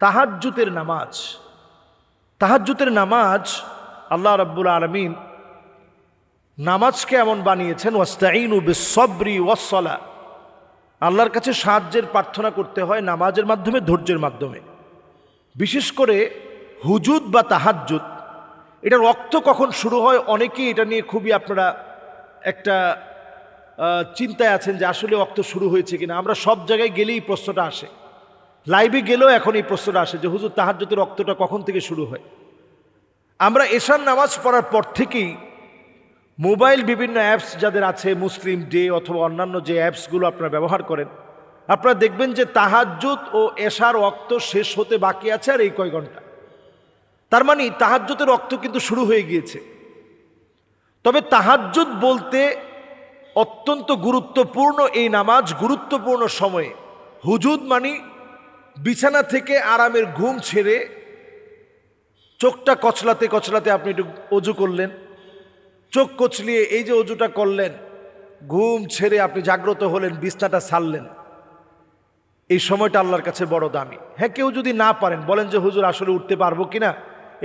তাহাজ্জুতের নামাজ। তাহাজ্জুতের নামাজ আল্লাহ রাব্বুল আলমিন নামাজকে এমন বানিয়েছেন ওয়াস্তাইনু বিসবরি ওয়াসলা আল্লাহর কাছে সাহায্যের প্রার্থনা করতে হয় নামাজের মাধ্যমে, ধৈর্যের মাধ্যমে। বিশেষ করে হুজুদ বা তাহাজ্জুদ এটা রক্ত কখন শুরু হয় অনেকেই এটা নিয়ে খুবই আপনারা একটা চিন্তায় আছেন যে আসলে রক্ত শুরু হয়েছে কিনা। আমরা সব জায়গায় গেলেই প্রশ্নটা আসে। লাইভে গেলেও এখন এই প্রশ্নটা আসে যে, হুজুর, তাহাজ্জুদের রক্তটা কখন থেকে শুরু হয়? আমরা এশার নামাজ পড়ার পর থেকেই মোবাইল বিভিন্ন অ্যাপস যাদের আছে, মুসলিম ডে অথবা অন্যান্য যে অ্যাপসগুলো আপনারা ব্যবহার করেন, আপনারা দেখবেন যে তাহাজ্জুদ ও এশার রক্ত শেষ হতে বাকি আছে আর এই কয় ঘণ্টা। তার মানে তাহাজ্জুদের রক্ত কিন্তু শুরু হয়ে গিয়েছে। তবে তাহাজ্জুদ বলতে অত্যন্ত গুরুত্বপূর্ণ এই নামাজ গুরুত্বপূর্ণ সময়ে। হুজুদ মানি বিছানা থেকে আরামের ঘুম ছেড়ে চোখটা কচলাতে কচলাতে আপনি একটু অজু করলেন। চোখ কচলিয়ে এই যে অজুটা করলেন, ঘুম ছেড়ে আপনি জাগ্রত হলেন, বিছনাটা ছাড়লেন এই সময়টা আল্লাহর কাছে বড় দামি। হ্যাঁ কেউ যদি না পারেন, বলেন যে, হুজুর, আসলে উঠতে পারব কিনা?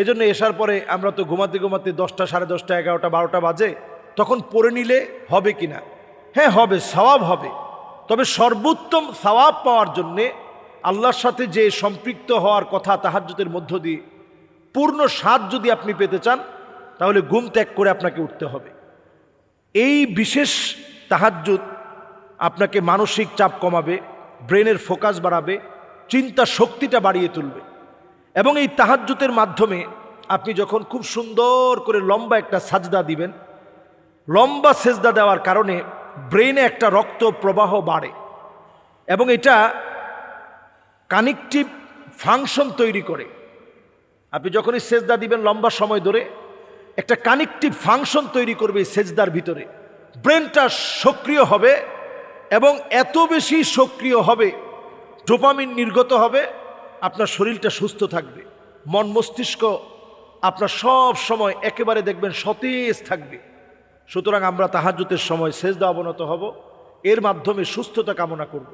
এজন্য এসার পরে আমরা তো ঘুমাতে ঘুমাতে দশটা, সাড়ে দশটা, এগারোটা, বারোটা বাজে, তখন পড়ে নিলে হবে কিনা? হ্যাঁ হবে, সওয়াব হবে। তবে সর্বোত্তম সওয়াব পাওয়ার জন্যে আল্লাহর সাথে যে সম্পৃক্ত হওয়ার কথা তাহাজ্জুদের মধ্য দিয়ে পূর্ণ স্বাদ যদি আপনি পেতে চান, তাহলে ঘুম ত্যাগ করে আপনাকে উঠতে হবে। এই বিশেষ তাহাজ্জুদ আপনাকে মানসিক চাপ কমাবে, ব্রেনের ফোকাস বাড়াবে, চিন্তা শক্তিটা বাড়িয়ে তুলবে এবং এই তাহাজ্জুতের মাধ্যমে আপনি যখন খুব সুন্দর করে লম্বা একটা সাজদা দিবেন, লম্বা সেজদা দেওয়ার কারণে ব্রেনে একটা রক্ত প্রবাহ বাড়ে এবং এটা কানেকটিভ ফাংশন তৈরি করে। আপনি যখনই সেজদা দিবেন লম্বা সময় ধরে, একটা কানেকটিভ ফাংশন তৈরি করবে সেজদার ভিতরে। ব্রেনটা সক্রিয় হবে এবং এত বেশি সক্রিয় হবে, ডোপামিন নির্গত হবে, আপনার শরীরটা সুস্থ থাকবে। মন মস্তিষ্ক আপনার সব সময় একেবারে দেখবেন সতেজ থাকবে। সুতরাং আমরা তাহাজ্জুতের সময় সেজদা অবনত হব, এর মাধ্যমে সুস্থতা কামনা করব।